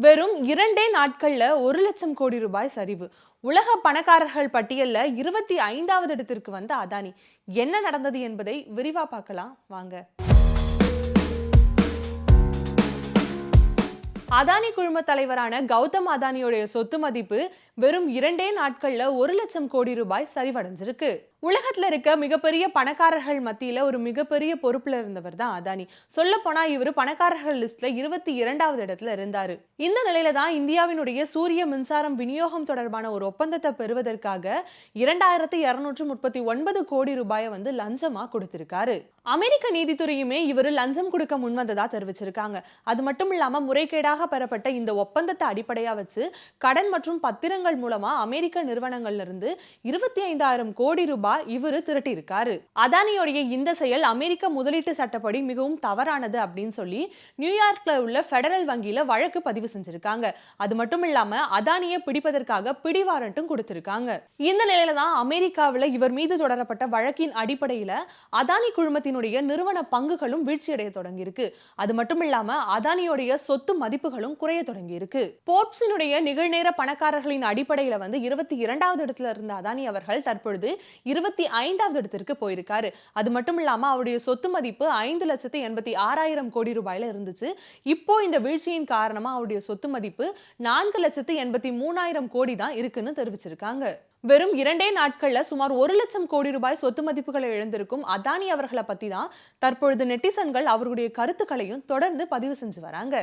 வெறும் இரண்டே நாட்களில் ஒரு லட்சம் கோடி ரூபாய் சரிவு. உலக பணக்காரர்கள் பட்டியலில் இருபத்தி ஐந்தாவது இடத்திற்கு வந்த அதானி. என்ன நடந்தது என்பதை விரிவா பார்க்கலாம். வாங்க. அதானி குழும தலைவரான கௌதம் அதானியோடைய சொத்து மதிப்பு வெறும் இரண்டே நாட்களில் ஒரு லட்சம் கோடி ரூபாய் சரிவடைஞ்சிருக்கு. உலகத்தில் இருக்க மிகப்பெரிய பணக்காரர்கள் மத்தியில் ஒரு மிகப்பெரிய பொறுப்பில் இருந்தவர் தான் அதானி. சொல்ல போனால் இவர் பணக்காரர்கள் லிஸ்ட்ல இருபத்தி இரண்டாவது இடத்துல இருந்தார். இந்த நிலையில தான் இந்தியாவினுடைய சூரிய மின்சாரம் விநியோகம் தொடர்பான ஒரு ஒப்பந்தத்தை பெறுவதற்காக இரண்டாயிரத்தி இருநூற்று முப்பத்தி ஒன்பது கோடி ரூபாயை வந்து லஞ்சமா கொடுத்திருக்காரு. அமெரிக்க நீதித்துறையுமே இவர் லஞ்சம் கொடுக்க முன்வந்ததா தெரிவிச்சிருக்காங்க. அது மட்டும் இல்லாம முறைகேடாக பெறப்பட்ட இந்த ஒப்பந்தத்தை அடிப்படையா வச்சு கடன் மற்றும் பத்திரங்கள் மூலமா அமெரிக்க நிறுவனங்கள்ல இருந்து இருபத்தி ஐந்தாயிரம் கோடி ரூபாய் இவரு இவர் திரட்டியிருக்காரு. அதானியோடைய இந்த செயல் அமெரிக்க முதலீட்டு சட்டப்படி மிகவும் தவறானது அப்படின்னு சொல்லி நியூயார்க்ல உள்ள பெடரல் வங்கியில வழக்கு பதிவு செஞ்சிருக்காங்க. அது மட்டும் இல்லாம அதானியை பிடிப்பதற்காக பிடி வாரண்ட்டும் கொடுத்திருக்காங்க. இந்த நிலையில தான் அமெரிக்காவில் இவர் மீது தொடரப்பட்ட வழக்கின் அடிப்படையில அதானி குழுமத்தினுடைய நிறுவன பங்குகளும் வீழ்ச்சியடைய தொடங்கியிருக்கு. அது மட்டும் இல்லாம அதானியோடைய சொத்து மதிப்புகளும் குறைய தொடங்கி இருக்கு போர்ப்ஸினுடைய நிகழ்நேர பணக்காரர்களின் அடிப்படையில வந்து இருபத்தி இரண்டாவது இடத்துல இருந்த அதானி அவர்கள் தற்பொழுது இருபத்தி ஐந்தாவது இடத்திற்கு போயிருக்காரு. அது மட்டும் இல்லாம அவருடைய சொத்து மதிப்பு ஐந்து லட்சத்தி எண்பத்தி ஆறாயிரம் கோடி ரூபாயில இருந்துச்சு. இப்போ இந்த வீழ்ச்சியின் காரணமா அவருடைய சொத்து மதிப்பு நான்கு லட்சத்து எண்பத்தி மூணாயிரம் கோடி தான் இருக்குன்னு தெரிவிச்சிருக்காங்க. வெறும் இரண்டே நாட்கள்ல சுமார் ஒரு லட்சம் கோடி ரூபாய் சொத்து மதிப்புகளை இழந்திருக்கும் அதானி அவர்களை பத்தி தான் தற்பொழுது நெட்டிசன்கள் அவருடைய கருத்துக்களையும் தொடர்ந்து பதிவு செஞ்சு வராங்க.